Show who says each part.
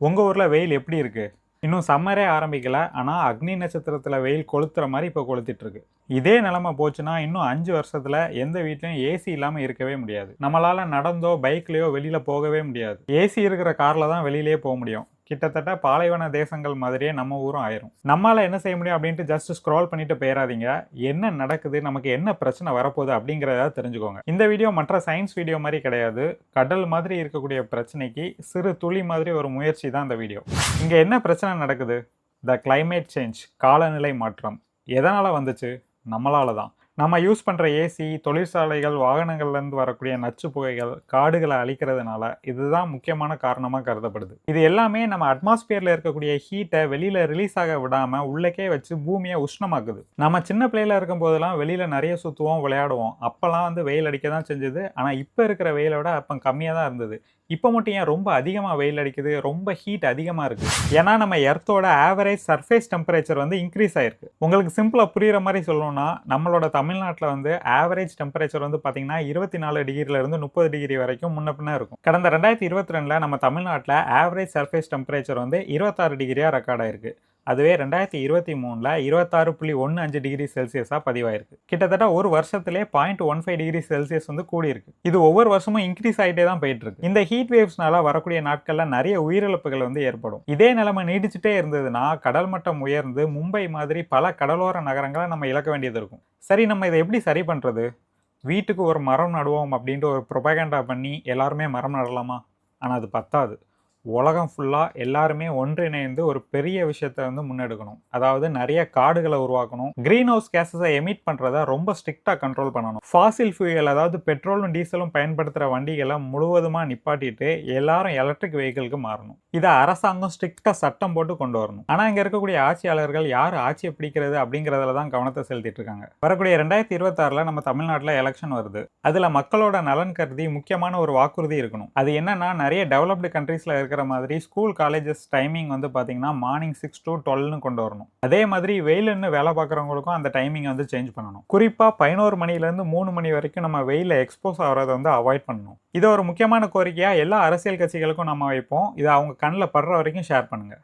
Speaker 1: உங்கள் ஊரில் வெயில் எப்படி இருக்குது இன்னும் சம்மரே ஆரம்பிக்கல ஆனால் அக்னி நட்சத்திரத்தில் வெயில் கொளுத்துற மாதிரி இப்போ கொளுத்திட்டுருக்கு இதே நிலமை போச்சுன்னா இன்னும் அஞ்சு வருஷத்தில் எந்த வீட்லையும் ஏசி இல்லாமல் இருக்கவே முடியாது. நம்மளால் நடந்தோ பைக்லேயோ வெளியில் போகவே முடியாது. ஏசி இருக்கிற காரில் தான் வெளியிலே போக முடியும். கிட்டத்தட்ட பாலைவன தேசங்கள் மாதிரியே நம்ம ஊரும் ஆயிரும். நம்மளால என்ன செய்ய முடியும் அப்படின்ட்டு ஜஸ்ட் ஸ்க்ரால் பண்ணிட்டு போயிடாதீங்க என்ன நடக்குது? நமக்கு என்ன பிரச்சனை வரப்போகுது அப்படிங்கிறத தெரிஞ்சுக்கோங்க. இந்த வீடியோ மற்ற சயின்ஸ் வீடியோ மாதிரி கிடையாது. கடல் மாதிரி இருக்கக்கூடிய பிரச்சனைக்கு சிறு துளி மாதிரி ஒரு முயற்சி தான் இந்த வீடியோ இங்கே என்ன பிரச்சனை நடக்குது? த கிளைமேட் சேஞ்ச் காலநிலை மாற்றம். எதனால் வந்துச்சு? நம்மளால தான். நம்ம யூஸ் பண்ணுற ஏசி தொழிற்சாலைகள் வாகனங்கள்லேருந்து வரக்கூடிய நச்சு புகைகள் காடுகளை அழிக்கிறதுனால இதுதான் முக்கியமான காரணமாக கருதப்படுது. இது எல்லாமே நம்ம அட்மாஸ்பியரில் இருக்கக்கூடிய ஹீட்டை வெளியில் ரிலீஸ் ஆக விடாமல் உள்ளக்கே வச்சு பூமியை உஷ்ணமாக்குது. நம்ம சின்ன பிள்ளையில் இருக்கும் போதெல்லாம் வெளியில் நிறைய சுற்றுவோம் விளையாடுவோம். அப்போல்லாம் வந்து வெயில் அடிக்க தான் செஞ்சுது. ஆனால் இப்போ இருக்கிற வெயிலை விட அப்போ கம்மியாக தான் இருந்தது. இப்போ மட்டும் ஏன் ரொம்ப அதிகமாக வெயில் அடிக்குது? ரொம்ப ஹீட் அதிகமாக இருக்குது ஏன்னா நம்ம எர்த்தோட ஆவரேஜ் சர்ஃபேஸ் டெம்பரேச்சர் வந்து இன்க்ரீஸ் ஆயிருக்கு. உங்களுக்கு சிம்பிளாக புரிகிற மாதிரி சொல்லணும்னா நம்மளோட தமிழ் தமிழ்நாட்டில் வந்து ஆவரேஜ் டெம்பரேச்சர் வந்து பார்த்தீங்கன்னா இருபத்தி நாலு டிகிரில முப்பது டிகிரி வரைக்கும் முன்ன பின்ன இருக்கும். கடந்த ரெண்டாயிரத்தி இருபத்தி ரெண்டில் நம்ம தமிழ்நாட்டில் ஆவரேஜ் சர்ஃபேஸ் டெம்பரேச்சர் வந்து இருபத்தாறு டிகிரியாக ரெக்கார்ட் ஆயிருக்கு. அதுவே ரெண்டாயிரத்தி இருபத்தி மூணில் இருபத்தாறு புள்ளி ஒன்று அஞ்சு டிகிரி செல்சியஸாக பதிவாயிருக்கு. கிட்டத்தட்ட ஒரு வருஷத்திலே point one five degree Celsius வந்து கூடியிருக்கு. இது ஒவ்வொரு வருஷமும் இன்க்ரீஸ் ஆகிட்டே தான் போயிட்டு இருக்கு இந்த ஹீட் வேவ்ஸ்னால வரக்கூடிய நாட்களில் நிறைய உயிரிழப்புகள் வந்து ஏற்படும். இதே நிலைமை நீடிச்சுட்டே இருந்ததுன்னா கடல் மட்டம் உயர்ந்து மும்பை மாதிரி பல கடலோர நகரங்களை நம்ம இழக்க வேண்டியது இருக்கும். சரி நம்ம இதை எப்படி சரி பண்ணுறது வீட்டுக்கு ஒரு மரம் நடுவோம் அப்படின்ட்டு ஒரு ப்ரொபகண்டா பண்ணி எல்லாருமே மரம் நடலாமா? ஆனால் அது பத்தாது. உலகம் ஃபுல்லாக எல்லாருமே ஒன்றிணைந்து ஒரு பெரிய விஷயத்தை வந்து முன்னெடுக்கணும். அதாவது நிறைய காடுகளை உருவாக்கணும். க்ரீன் ஹவுஸ் கேஸஸை எமிட் பண்ணுறத ரொம்ப ஸ்ட்ரிக்டாக கண்ட்ரோல் பண்ணணும். ஃபாசில் ஃபியூயல் அதாவது பெட்ரோலும் டீசலும் பயன்படுத்துகிற வண்டிகளை முழுவதுமாக நிப்பாட்டிட்டு எல்லாரும் எலக்ட்ரிக் வெஹிக்கிளுக்கு மாறணும். இதை அரசாங்கம் ஸ்ட்ரிக்டாக சட்டம் போட்டு கொண்டு வரணும். ஆனால் இங்கே இருக்கக்கூடிய ஆட்சியாளர்கள் யார் ஆட்சியை பிடிக்கிறது அப்படிங்கிறதுல தான் கவனத்தை செலுத்திட்டு இருக்காங்க. வரக்கூடிய ரெண்டாயிரத்தி இருபத்தாறில் நம்ம தமிழ்நாட்டில் எலெக்ஷன் வருது. அதில் மக்களோட நலன் கருதி முக்கியமான ஒரு வாக்குறுதி இருக்கணும். அது என்னன்னா நிறைய டெவலப்டு கண்ட்ரீஸில் இருக்கிற மாதிரி ஸ்கூல் காலேஜஸ் டைமிங் வந்து பார்த்தீங்கன்னா மார்னிங் சிக்ஸ் டு டுவெல்னு கொண்டு வரணும். அதே மாதிரி வெயிலுன்னு வேலை பார்க்குறவங்களுக்கும் அந்த டைமிங் வந்து சேஞ்ச் பண்ணணும். குறிப்பாக பதினோரு மணிலேருந்து மூணு மணி வரைக்கும் நம்ம வெயிலில் எக்ஸ்போஸ் ஆகிறத வந்து அவாய்ட் பண்ணணும். இது ஒரு முக்கியமான கோரிக்கையாக எல்லா அரசியல் கட்சிகளுக்கும் நம்ம வைப்போம். இதை அவங்க கண்ணில் படுற வரைக்கும் ஷேர் பண்ணுங்கள்